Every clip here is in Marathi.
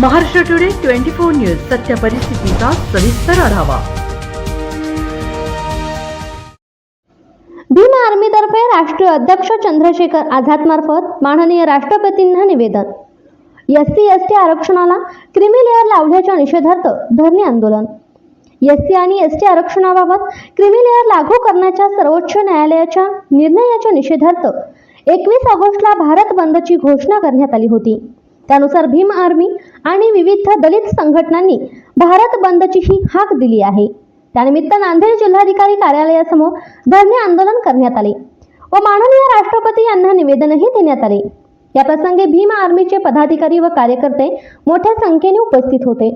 Maharashtra today twenty four news सत्य परिस्थितीचा सविस्तर आढावा. भीम आर्मीतर्फे राष्ट्रीय अध्यक्ष चंद्रशेखर आझाद मार्फत माननीय राष्ट्रपतींना निवेदन. एस सी एस टी आरक्षणाला क्रिमी लेअर लावल्याच्या निषेधार्थ धरणे आंदोलन. एस सी आणि एस टी आरक्षणाबाबत क्रिमी लेअर लागू करण्याच्या सर्वोच्च न्यायालयाच्या निर्णयाच्या निषेधार्थ एकवीस ऑगस्टला भारत बंदची घोषणा करण्यात आली होती. त्यानुसार भीम आर्मी आणि विविध दलित संघटनांनी भारत बंदचीही हाक दिली आहे. त्यानिमित्त नांदेड जिल्हाधिकारी कार्यालयासमोर धरणे आंदोलन करण्यात आले व माननीय राष्ट्रपती यांना निवेदनही देण्यात आले. या प्रसंगी भीम आर्मीचे पदाधिकारी व कार्यकर्ते मोठ्या संख्येने उपस्थित होते.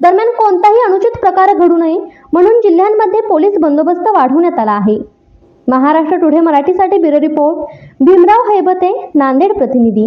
दरम्यान कोणताही अनुचित प्रकार घडू नये म्हणून जिल्ह्यांमध्ये पोलीस बंदोबस्त वाढवण्यात आला आहे. महाराष्ट्र टुडे मराठीसाठी ब्युरो रिपोर्ट भीमराव हैबते नांदेड प्रतिनिधी.